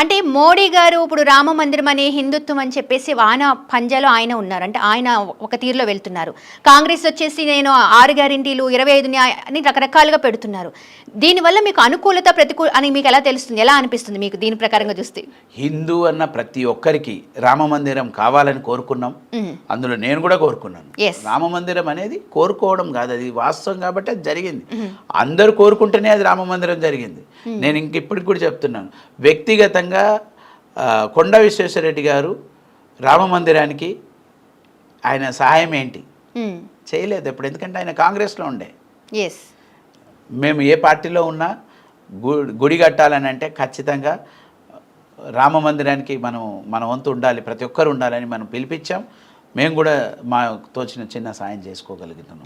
అంటే మోడీ గారు ఇప్పుడు రామ మందిరం అనే హిందుత్వం అని చెప్పేసి ఆయన పంజాలో ఆయన ఉన్నారు. అంటే ఆయన ఒక తీరులో వెళ్తున్నారు. కాంగ్రెస్ వచ్చేసి నేను ఆరు గ్యారెంటీలు ఇరవై ఐదు అని రకరకాలుగా పెడుతున్నారు. దీనివల్ల మీకు అనుకూలత ప్రతికూల అని మీకు ఎలా తెలుస్తుంది? ఎలా అనిపిస్తుంది మీకు దీని ప్రకారంగా చూస్తే? హిందూ అన్న ప్రతి ఒక్కరికి రామ మందిరం కావాలని కోరుకున్నాం. అందులో నేను కూడా కోరుకున్నాను. రామ మందిరం అనేది కోరుకోవడం కాదు. అది వాస్తవం కాబట్టి అది జరిగింది. అందరూ కోరుకుంటేనే అది రామ మందిరం జరిగింది. నేను ఇంక ఇప్పటికి కూడా చెప్తున్నాను. వ్యక్తిగతంగా ఆ, కొండ విశ్వేశ్వరరెడ్డి గారు రామ మందిరానికి ఆయన సహాయం ఏంటి? చేయలేదు ఇప్పుడు ఎందుకంటే ఆయన కాంగ్రెస్లో ఉండే. మేము ఏ పార్టీలో ఉన్నా గుడి కట్టాలని అంటే ఖచ్చితంగా రామ మందిరానికి మనం మన వంతు ఉండాలి. ప్రతి ఒక్కరు ఉండాలని మనం పిలిపించాం. మేము కూడా మా తోచిన చిన్న సాయం చేసుకోగలుగుతున్నాం.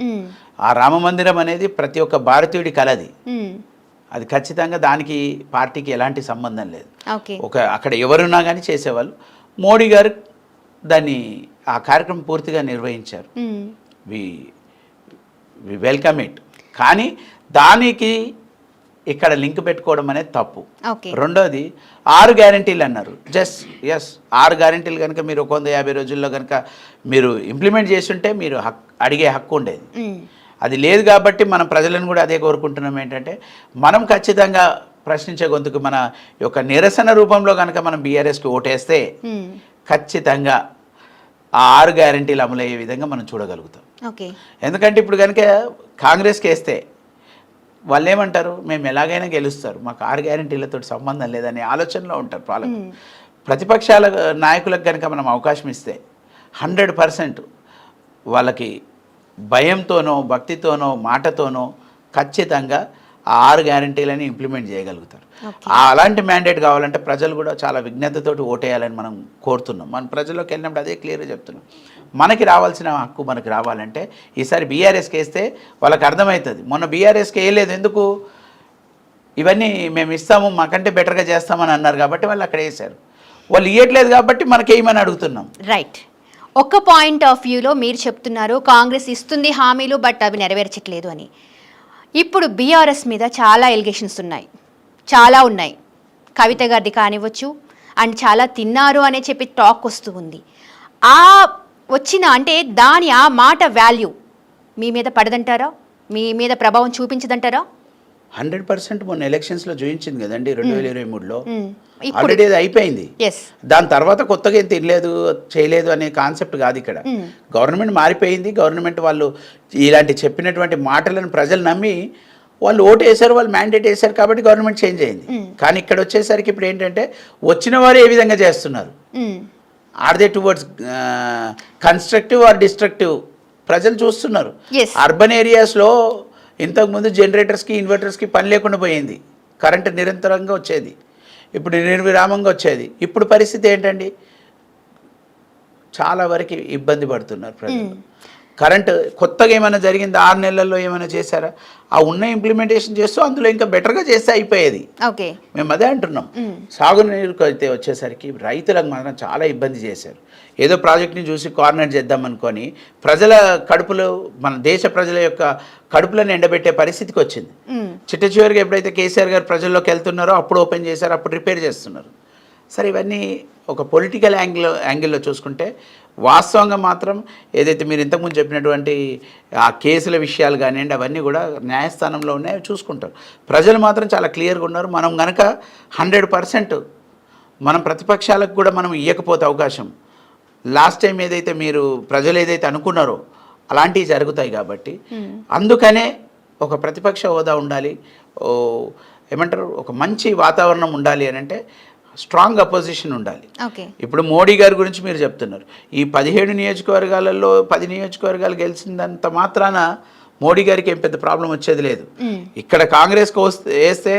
ఆ రామ మందిరం అనేది ప్రతి ఒక్క భారతీయుడి కలది. అది ఖచ్చితంగా దానికి పార్టీకి ఎలాంటి సంబంధం లేదు. ఒక అక్కడ ఎవరున్నా కానీ చేసేవాళ్ళు. మోడీ గారు దాన్ని ఆ కార్యక్రమం పూర్తిగా నిర్వహించారు. We we welcome it. కానీ దానికి ఇక్కడ లింక్ పెట్టుకోవడం అనేది తప్పు. రెండోది ఆరు గ్యారంటీలు అన్నారు. జస్ట్ ఎస్ ఆరు గ్యారంటీలు కనుక మీరు ఒక వంద యాభై రోజుల్లో కనుక మీరు ఇంప్లిమెంట్ చేస్తుంటే మీరు హక్ అడిగే హక్కు ఉండేది. అది లేదు కాబట్టి మనం ప్రజలను కూడా అదే కోరుకుంటున్నాం ఏంటంటే మనం ఖచ్చితంగా ప్రశ్నించే గొంతుకు మన యొక్క నిరసన రూపంలో కనుక మనం బీఆర్ఎస్కి ఓటేస్తే ఖచ్చితంగా ఆ ఆరు గ్యారంటీలు అమలయ్యే విధంగా మనం చూడగలుగుతాం. ఓకే. ఎందుకంటే ఇప్పుడు కనుక కాంగ్రెస్కి వేస్తే వాళ్ళు ఏమంటారు? మేము ఎలాగైనా గెలుస్తారు. మాకు ఆరు గ్యారంటీలతో సంబంధం లేదనే ఆలోచనలో ఉంటారు పాలకులు. ప్రతిపక్షాల నాయకులకు కనుక మనం అవకాశం ఇస్తే హండ్రెడ్ పర్సెంట్ వాళ్ళకి భయంతోనో భక్తితోనో మాటతోనో ఖచ్చితంగా ఆ ఆరు గ్యారంటీలని ఇంప్లిమెంట్ చేయగలుగుతారు. అలాంటి మ్యాండేట్ కావాలంటే ప్రజలు కూడా చాలా విజ్ఞతతోటి ఓటేయాలని మనం కోరుతున్నాం. మన ప్రజల్లోకి వెళ్ళినప్పుడు అదే క్లియర్గా చెప్తున్నాం. మనకి రావాల్సిన హక్కు మనకి రావాలంటే ఈసారి బీఆర్ఎస్కి వేస్తే వాళ్ళకి అర్థమవుతుంది. మొన్న బీఆర్ఎస్కి వేయలేదు ఎందుకు? ఇవన్నీ మేము ఇస్తాము మాకంటే బెటర్గా చేస్తామని అన్నారు కాబట్టి వాళ్ళు అక్కడ వేశారు. వాళ్ళు ఇవ్వట్లేదు కాబట్టి మనకి వేయమని అడుగుతున్నాం. రైట్ ఒక పాయింట్ ఆఫ్ వ్యూలో మీరు చెప్తున్నారు కాంగ్రెస్ ఇస్తుంది హామీలు బట్ అవి నెరవేర్చట్లేదు అని. ఇప్పుడు బీఆర్ఎస్ మీద చాలా ఎలిగేషన్స్ ఉన్నాయి. చాలా ఉన్నాయి. కవిత గారిది కానివ్వచ్చు అండ్ చాలా తిన్నారు అనే చెప్పి టాక్ వస్తూ ఉంది. ఆ వచ్చిన అంటే దాని ఆ మాట వాల్యూ మీ మీద పడదంటారా? మీ మీద ప్రభావం చూపించదంటారా? హండ్రెడ్ పర్సెంట్ మొన్న ఎలక్షన్స్లో చూపించింది కదండి రెండు వేల ఇరవై మూడులో. ఆల్రెడీ అది అయిపోయింది. దాని తర్వాత కొత్తగా ఏం తినలేదు చేయలేదు అనే కాన్సెప్ట్ కాదు ఇక్కడ. గవర్నమెంట్ మారిపోయింది గవర్నమెంట్ వాళ్ళు ఇలాంటి చెప్పినటువంటి మాటలను ప్రజలు నమ్మి వాళ్ళు ఓటు వేశారు వాళ్ళు మ్యాండేట్ వేశారు కాబట్టి గవర్నమెంట్ చేంజ్ అయింది. కానీ ఇక్కడ వచ్చేసరికి ఇప్పుడు ఏంటంటే వచ్చిన వారు ఏ విధంగా చేస్తున్నారు? Are they towards constructive or destructive ప్రజలు చూస్తున్నారు. అర్బన్ ఏరియాస్లో ఇంతకుముందు జనరేటర్స్కి ఇన్వర్టర్స్కి పని లేకుండా పోయింది. కరెంటు నిరంతరంగా వచ్చేది. ఇప్పుడు నిర్విరామంగా వచ్చేది. ఇప్పుడు పరిస్థితి ఏంటండి? చాలా వరకు ఇబ్బంది పడుతున్నారు ప్రజలు. కరెంట్ కొత్తగా ఏమైనా జరిగింది? ఆరు నెలల్లో ఏమైనా చేశారా? ఆ ఉన్న ఇంప్లిమెంటేషన్ చేస్తూ అందులో ఇంకా బెటర్గా చేస్తే అయిపోయేది. ఓకే. మేము అదే అంటున్నాం. సాగునీరుకు అయితే వచ్చేసరికి రైతులకు మాత్రం చాలా ఇబ్బంది చేశారు. ఏదో ప్రాజెక్ట్ని చూసి కార్నర్ చేద్దాం అనుకొని ప్రజల కడుపులో మన దేశ ప్రజల యొక్క కడుపులను ఎండబెట్టే పరిస్థితికి వచ్చింది. చిట్ట చివరికి ఎప్పుడైతే కేసీఆర్ గారు ప్రజల్లోకి వెళ్తున్నారో అప్పుడు ఓపెన్ చేశారో అప్పుడు రిపేర్ చేస్తున్నారు. సరే ఇవన్నీ ఒక పొలిటికల్ యాంగిల్ యాంగిల్లో చూసుకుంటే వాస్తవంగా మాత్రం ఏదైతే మీరు ఇంతకుముందు చెప్పినటువంటి ఆ కేసుల విషయాలు కానివ్వండి అవన్నీ కూడా న్యాయస్థానంలో ఉన్నాయి చూసుకుంటారు ప్రజలు మాత్రం చాలా క్లియర్గా ఉన్నారు. మనం గనక హండ్రెడ్ పర్సెంట్ మనం ప్రతిపక్షాలకు కూడా మనం ఇవ్వకపోతే అవకాశం. లాస్ట్ టైం ఏదైతే మీరు ప్రజలు ఏదైతే అనుకున్నారో అలాంటివి జరుగుతాయి కాబట్టి అందుకనే ఒక ప్రతిపక్ష హోదా ఉండాలి. ఏమంటారు? ఒక మంచి వాతావరణం ఉండాలి అని అంటే స్ట్రాంగ్ అపోజిషన్ ఉండాలి. ఇప్పుడు మోడీ గారి గురించి మీరు చెప్తున్నారు. ఈ పదిహేడు నియోజకవర్గాలలో పది నియోజకవర్గాలు గెలిచిందంత మాత్రాన మోడీ గారికి ఏం పెద్ద ప్రాబ్లం వచ్చేది లేదు. ఇక్కడ కాంగ్రెస్కి వస్తే వేస్తే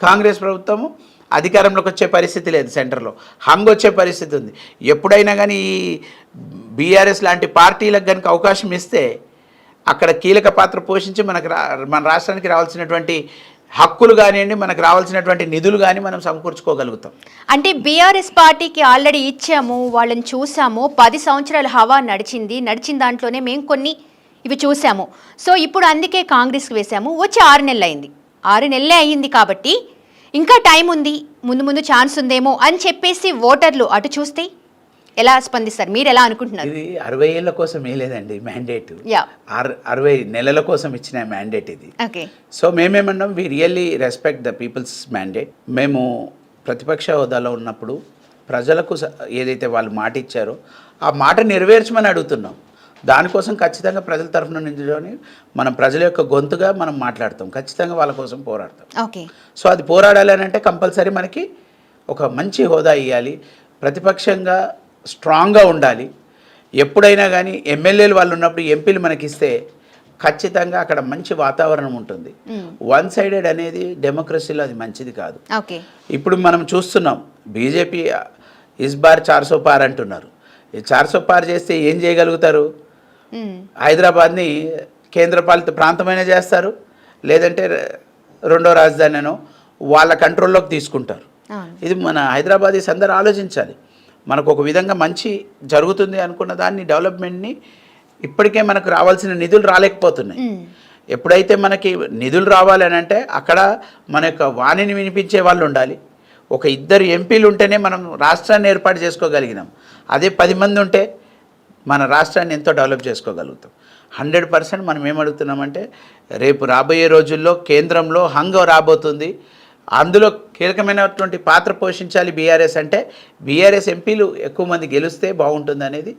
కాంగ్రెస్ ప్రభుత్వము అధికారంలోకి వచ్చే పరిస్థితి లేదు సెంటర్లో. హంగ్ వచ్చే పరిస్థితి ఉంది. ఎప్పుడైనా కానీ ఈ బీఆర్ఎస్ లాంటి పార్టీలకు కనుక అవకాశం ఇస్తే అక్కడ కీలక పాత్ర పోషించి మనకు రా మన రాష్ట్రానికి రావాల్సినటువంటి హక్కులు కానివ్వండి మనకు రావాల్సినటువంటి నిధులు కానీ మనం సమకూర్చుకోగలుగుతాం. అంటే బీఆర్ఎస్ పార్టీకి ఆల్రెడీ ఇచ్చాము వాళ్ళని చూసాము పది సంవత్సరాల హవా నడిచింది నడిచిన దాంట్లోనే మేము కొన్ని ఇవి చూసాము. సో ఇప్పుడు అందుకే కాంగ్రెస్కి వేసాము వచ్చి ఆరు నెలలు అయింది. ఆరు నెలలే అయ్యింది కాబట్టి ఇంకా టైం ఉంది ముందు ముందు ఛాన్స్ ఉందేమో అని చెప్పేసి ఓటర్లు అటు చూస్తే ఎలా స్పందిస్తారు? మీరు ఎలా అనుకుంటున్నారు? ఇది అరవై ఏళ్ళ కోసం వేయలేదండి మ్యాండేట్ యా. అర అరవై నెలల కోసం ఇచ్చిన మ్యాండేట్ ఇది. So మేమేమన్నాం we really respect the people's mandate మేము ప్రతిపక్ష హోదాలో ఉన్నప్పుడు ప్రజలకు ఏదైతే వాళ్ళు మాట ఇచ్చారో ఆ మాట నెరవేర్చమని అడుగుతున్నాం. దానికోసం ఖచ్చితంగా ప్రజల తరఫున నించుకొని మనం ప్రజల యొక్క గొంతుగా మనం మాట్లాడతాం. ఖచ్చితంగా వాళ్ళ కోసం పోరాడతాం. ఓకే. సో అది పోరాడాలి అని అంటే కంపల్సరీ మనకి ఒక మంచి హోదా ఇవ్వాలి ప్రతిపక్షంగా స్ట్రాంగ్గా ఉండాలి. ఎప్పుడైనా కానీ ఎమ్మెల్యేలు వాళ్ళు ఉన్నప్పుడు ఎంపీలు మనకి ఇస్తే ఖచ్చితంగా అక్కడ మంచి వాతావరణం ఉంటుంది. వన్ సైడెడ్ అనేది డెమోక్రసీలో అది మంచిది కాదు. ఇప్పుడు మనం చూస్తున్నాం బీజేపీ ఇస్ బార్ చార్సో పార్ అంటున్నారు. ఈ చార్సో పార్ చేస్తే ఏం చేయగలుగుతారు. హైదరాబాద్ని కేంద్రపాలిత ప్రాంతమైనా చేస్తారు. లేదంటే రెండో రాజధానినో వాళ్ళ కంట్రోల్లోకి తీసుకుంటారు. ఇది మన హైదరాబాదీస్ అందరూ ఆలోచించాలి. మనకు ఒక విధంగా మంచి జరుగుతుంది అనుకున్న దాన్ని డెవలప్మెంట్ని ఇప్పటికే మనకు రావాల్సిన నిధులు రాలేకపోతున్నాయి. ఎప్పుడైతే మనకి నిధులు రావాలని అంటే అక్కడ మన యొక్క వాణిని వినిపించే వాళ్ళు ఉండాలి. ఒక ఇద్దరు ఎంపీలు ఉంటేనే మనం రాష్ట్రాన్ని ఏర్పాటు చేసుకోగలిగినాం. అదే పది మంది ఉంటే మన రాష్ట్రాన్ని ఎంతో డెవలప్ చేసుకోగలుగుతాం. హండ్రెడ్ పర్సెంట్ మనం ఏమడుగుతున్నామంటే రేపు రాబోయే రోజుల్లో కేంద్రంలో హంగ్ రాబోతుంది. అందులో కీలకమైనటువంటి పాత్ర పోషించాలి బీఆర్ఎస్ అంటే బీఆర్ఎస్ ఎంపీలు ఎక్కువ మంది గెలిస్తే బాగుంటుంది అనేది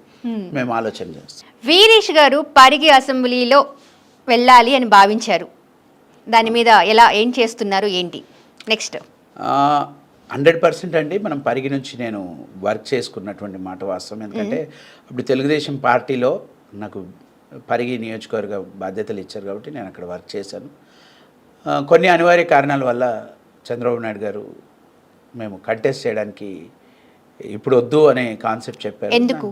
మేము ఆలోచన చేస్తాం. వీరేష్ గారు పరిగి అసెంబ్లీలో వెళ్ళాలి అని భావించారు. దాని మీద ఎలా ఏం చేస్తున్నారు ఏంటి? నెక్స్ట్ హండ్రెడ్ పర్సెంట్ అండి. మనం పరిగి నుంచి నేను వర్క్ చేసుకున్నటువంటి మాట వాస్తవం. ఎందుకంటే అప్పుడు తెలుగుదేశం పార్టీలో నాకు పరిగి నియోజకవర్గ బాధ్యతలు ఇచ్చారు కాబట్టి నేను అక్కడ వర్క్ చేశాను. కొన్ని అనివార్య కారణాల వల్ల చంద్రబాబు నాయుడు గారు మేము కంటెస్ట్ చేయడానికి ఇప్పుడు వద్దు అనే కాన్సెప్ట్ చెప్పారు. ఎందుకు?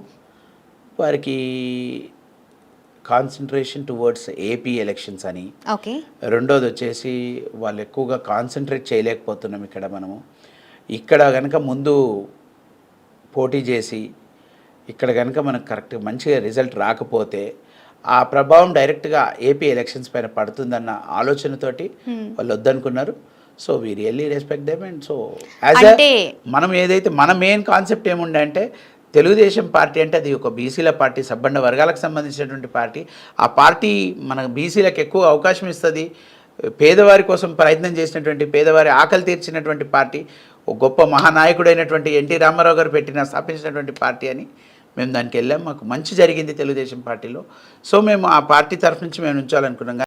వారికి కాన్సన్ట్రేషన్ టువర్డ్స్ ఏపీ ఎలక్షన్స్ అని. ఓకే. రెండోది వచ్చేసి వాళ్ళు ఎక్కువగా కాన్సన్ట్రేట్ చేయలేకపోతున్నాం ఇక్కడ మనము. ఇక్కడ కనుక ముందు పోటీ చేసి ఇక్కడ కనుక మనకు కరెక్ట్ మంచిగా రిజల్ట్ రాకపోతే ఆ ప్రభావం డైరెక్ట్గా ఏపీ ఎలక్షన్స్ పైన పడుతుందన్న ఆలోచనతోటి వాళ్ళు వద్దనుకున్నారు. So we really respect them and so as మనం ఏదైతే మన మెయిన్ కాన్సెప్ట్ ఏముండే అంటే తెలుగుదేశం పార్టీ అంటే అది ఒక బీసీల పార్టీ సబ్బండ వర్గాలకు సంబంధించినటువంటి పార్టీ. ఆ పార్టీ మన బీసీలకు ఎక్కువ అవకాశం ఇస్తుంది. పేదవారి కోసం ప్రయత్నం చేసినటువంటి పేదవారి ఆకలి తీర్చినటువంటి పార్టీ. ఒక గొప్ప మహానాయకుడైనటువంటి ఎన్టీ రామారావు గారు పెట్టిన స్థాపించినటువంటి పార్టీ అని మేము దానికి వెళ్ళాం. మాకు మంచి జరిగింది తెలుగుదేశం పార్టీలో. సో మేము ఆ పార్టీ తరఫు నుంచి మేము ఉంచాలనుకున్నాం.